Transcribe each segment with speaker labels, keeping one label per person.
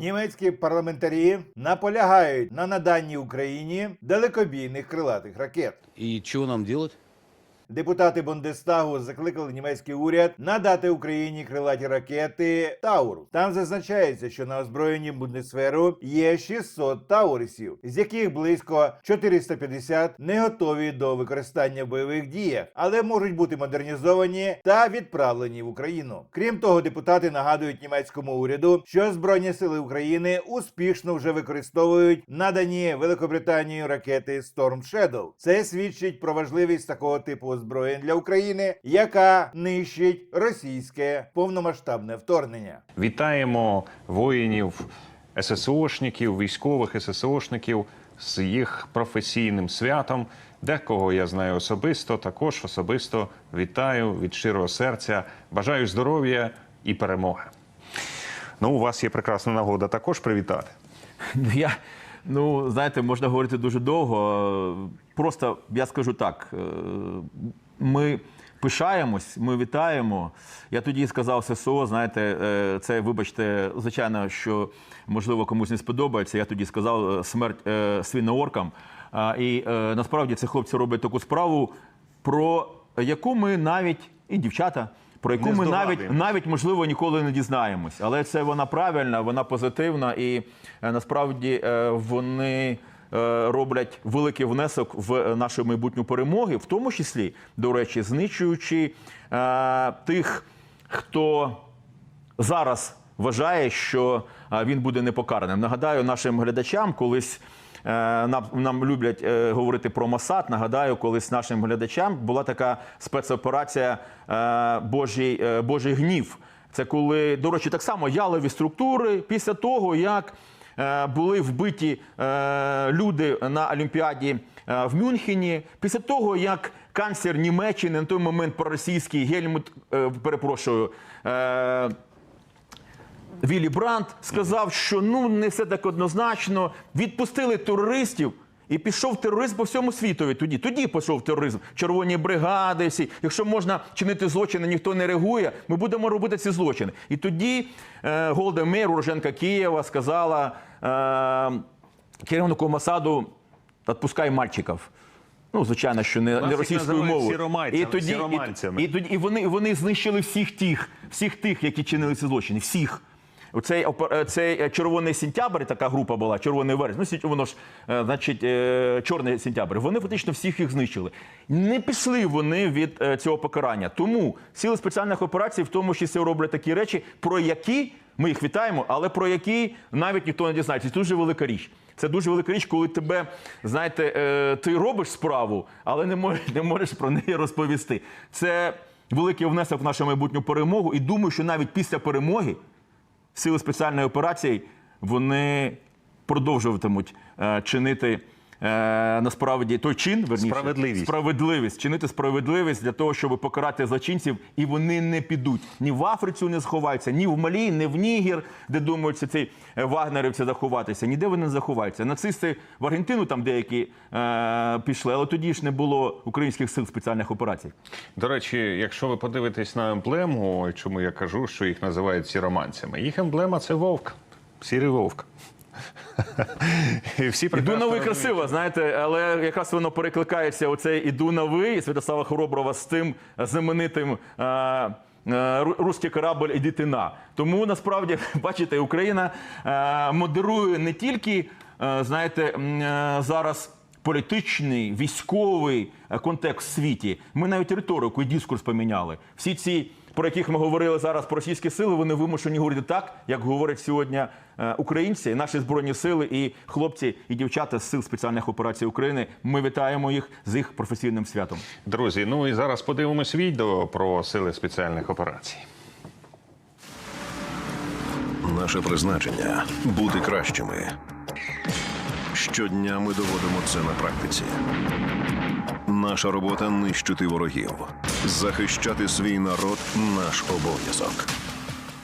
Speaker 1: Німецькі парламентарі наполягають на наданні Україні далекобійних крилатих ракет.
Speaker 2: І що нам делать?
Speaker 1: Депутати Бундестагу закликали німецький уряд надати Україні крилаті ракети Таурус. Там зазначається, що на озброєнні Бундесверу є 600 таурисів, з яких близько 450 не готові до використання в бойових діях, але можуть бути модернізовані та відправлені в Україну. Крім того, депутати нагадують німецькому уряду, що збройні сили України успішно вже використовують надані Великобританією ракети Storm Shadow. Це свідчить про важливість такого типу озброєнь для України, яка нищить російське повномасштабне вторгнення.
Speaker 3: Вітаємо воїнів, ССОшників, військових ССОшників з їх професійним святом. Декого я знаю особисто, також особисто вітаю від щирого серця. Бажаю здоров'я і перемоги. Ну, у вас є прекрасна нагода також привітати.
Speaker 4: Ну, Я, ну, знаєте, можна говорити дуже довго. Просто я скажу так: е, ми пишаємось, ми вітаємо. Я тоді сказав ССО, знаєте, е, це, вибачте, звичайно, що можливо комусь не сподобається. Я тоді сказав е, смерть свинооркам. І насправді ці хлопці роблять таку справу, про яку ми навіть і дівчата. Про яку
Speaker 3: Не
Speaker 4: ми навіть навіть можливо ніколи не дізнаємось, але це вона правильна, вона позитивна, і е, насправді е, вони е, роблять великий внесок в нашу майбутню перемоги, в тому числі, до речі, знищуючи е, тих, хто зараз вважає, що він буде непокараним. Нагадаю нашим глядачам, колись. Е, Нам, нам люблять е, говорити про Масад. Нагадаю, колись нашим глядачам була така спецоперація е, Божий, Божий гнів. Це коли, до речі, так само ялові структури після того, як були вбиті люди на Олімпіаді в Мюнхені, після того, як канцлер Німеччини на той момент проросійський Гельмут, перепрошую. Віллі Брандт сказав, що ну не все так однозначно. Відпустили терористів. І пішов тероризм по всьому світові. Тоді тоді пішов тероризм. Червоні бригади. Всі, якщо можна чинити злочини, ніхто не реагує. Ми будемо робити ці злочини. І тоді е, Голда Мейр, уроженка Києва, сказала е, керівнику Масаду: відпускай мальчиків. Ну, звичайно, що не, не російською мовою. І тоді, і, і, тоді, і вони, вони знищили всіх тих, всіх тих, які чинили ці злочини. Всіх. Оцей, е, цей е, червоний сентябрь, така група була, червоний вересень, ну, воно ж, е, значить, е, чорний сентябрь. Вони фактично всіх їх знищили. Не пішли вони від е, цього покарання. Тому сили спеціальних операцій в тому числі роблять такі речі, про які ми їх вітаємо, але про які навіть ніхто не дізнається. Це дуже велика річ. Це дуже велика річ, коли тебе, знаєте, е, ти робиш справу, але не можеш, не можеш про неї розповісти. Це великий внесок в нашу майбутню перемогу. І думаю, що навіть після перемоги сили спеціальної операції вони продовжуватимуть е, чинити. Е, Насправді той чин верніше,
Speaker 3: Справедливість.
Speaker 4: справедливість, чинити справедливість для того, щоб покарати злочинців, і вони не підуть ні в Африку не сховаються, ні в Малі, ні в Нігер, де думають, що ці е, вагнерівці заховатися. Ніде вони не заховаються. Нацисти в Аргентину там деякі е, пішли, але тоді ж не було українських сил спеціальних операцій.
Speaker 3: До речі, якщо ви подивитесь на емблему, чому я кажу, що їх називають сіроманцями, їх емблема це вовк, сірий вовк. І всі
Speaker 4: Іду
Speaker 3: прекрасно
Speaker 4: на ви
Speaker 3: розуміють,
Speaker 4: красиво, знаєте, але якраз воно перекликається оцей іду на ви Святослава Хороброва з тим знаменитим. е, е, ру- Руський корабль іди ти на. Тому насправді, бачите, Україна е, модерує не тільки, е, знаєте, м, е, зараз політичний, військовий е, контекст в світі. Ми навіть риторику і дискурс поміняли. Всі ці, про яких ми говорили зараз про російські сили, вони вимушені говорити так, як говорять сьогодні е, українці, наші збройні сили і хлопці і дівчата з сил спеціальних операцій України. Ми вітаємо їх з їх професійним святом.
Speaker 3: Друзі, ну і зараз подивимось відео про сили спеціальних операцій.
Speaker 5: Наше призначення бути кращими. Щодня ми доводимо це на практиці. Наша робота нищити ворогів, захищати свій народ наш обов'язок.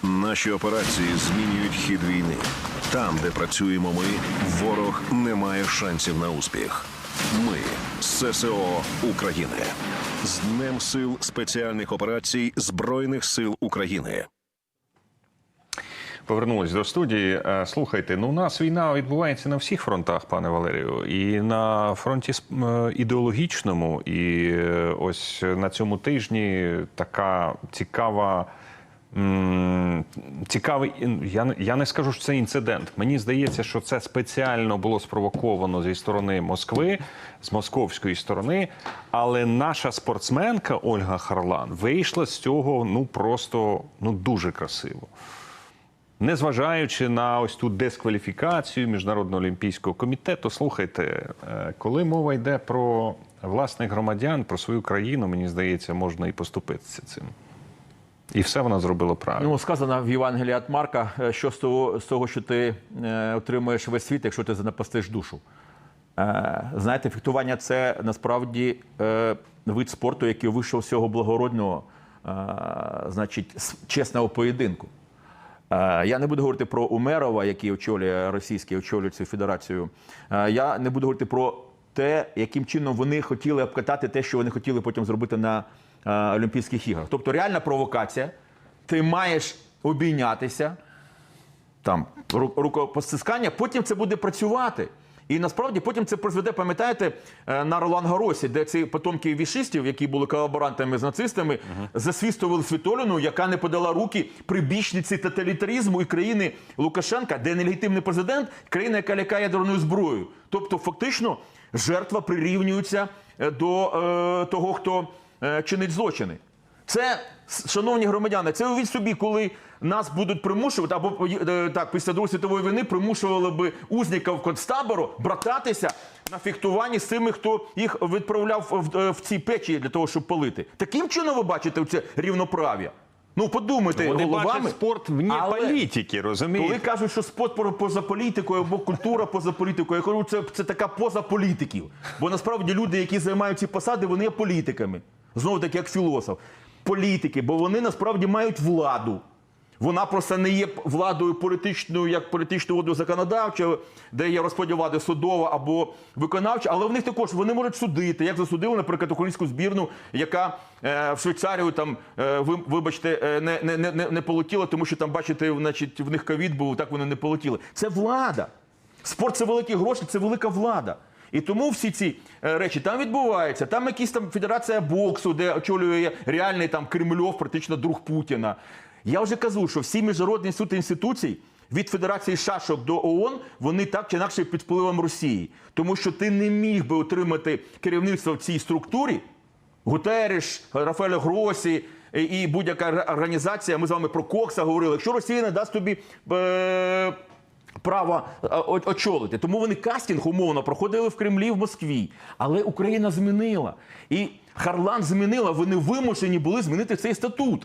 Speaker 5: Наші операції змінюють хід війни. Там, де працюємо ми, ворог не має шансів на успіх. Ми ССО України з Днем сил спеціальних операцій Збройних сил України.
Speaker 3: Повернулись до студії. Е, Слухайте, ну у нас війна відбувається на всіх фронтах, пане Валерію, і на фронті е, ідеологічному, і е, ось на цьому тижні така цікава. Цікавий, я, я не скажу, що це інцидент. Мені здається, що це спеціально було спровоковано зі сторони Москви, з московської сторони. Але наша спортсменка Ольга Харлан вийшла з цього ну просто ну дуже красиво. Незважаючи на ось ту дискваліфікацію Міжнародного олімпійського комітету, слухайте, е, коли мова йде про власних громадян, про свою країну, мені здається, можна і поступитися цим. І все вона зробила правильно.
Speaker 4: Ну, сказано в Євангелії від Марка, е, що з того, з того що ти е, отримуєш весь світ, якщо ти занапастиш душу. Знаєте, фехтування це насправді вид спорту, який вийшов з цього благородного, значить, чесного поєдинку. Е, Я не буду говорити про Умерова, який очолює російський, очолює цю федерацію. Е, Я не буду говорити про те, яким чином вони хотіли обкатати те, що вони хотіли потім зробити на е, Олімпійських іграх. Тобто реальна провокація. Ти маєш обійнятися, там рукопостискання, потім це буде працювати. І насправді потім це призведе, пам'ятаєте, е, на Ролан Гаросі, де ці потомки вішистів, які були колаборантами з нацистами, засвістували Світоліну, яка не подала руки прибічниці тоталітаризму і країни Лукашенка, де нелегітимний президент, країна, яка лякає ядерною зброєю. Тобто, фактично, жертва прирівнюється е, до е, того, хто е, чинить злочини. Це, шановні громадяни, це уявіть собі, коли нас будуть примушувати, або е, так, після Другої світової війни примушували би узників концтабору брататися на фехтуванні з тими, хто їх відправляв в, в, ці печі для того, щоб палити. Таким чином ви бачите це рівноправ'я. Ну, подумайте
Speaker 3: Вони
Speaker 4: головами.
Speaker 3: бачать спорт вне
Speaker 4: Але
Speaker 3: політики, розумієте?
Speaker 4: Коли кажуть, що спорт по- поза політикою або культура поза політикою, я кажу, це, це така поза політиків. Бо насправді люди, які займають ці посади, вони є політиками. Знову таки, як філософ. Політики, бо вони насправді мають владу. Вона просто не є владою політичною, як політичною владою законодавчою, де є розподіл влади судова або виконавча, але в них також вони можуть судити, як засудили, наприклад, українську збірну, яка е, в Швейцарію там, е, ви, вибачте, е, не, не, не- не полетіла, тому що там, бачите, значить, в них ковід був, так вони не полетіли. Це влада. Спорт це великі гроші, це велика влада. І тому всі ці е, речі там відбуваються. Там якісь там федерація боксу, де очолює реальний там Кремльов, практично друг Путіна. Я вже кажу, що всі міжнародні суд інституцій. Від Федерації шашок до ООН вони так чи інакше під впливом Росії, тому що ти не міг би отримати керівництво в цій структурі. Гутереш, Рафаель Гросі і- і будь-яка організація. Ми з вами про Кокса говорили. Якщо Росія не дасть тобі е, право е, очолити, тому вони кастинг умовно проходили в Кремлі в Москві. Але Україна змінила. І Харлан змінила. Вони вимушені були змінити цей статут.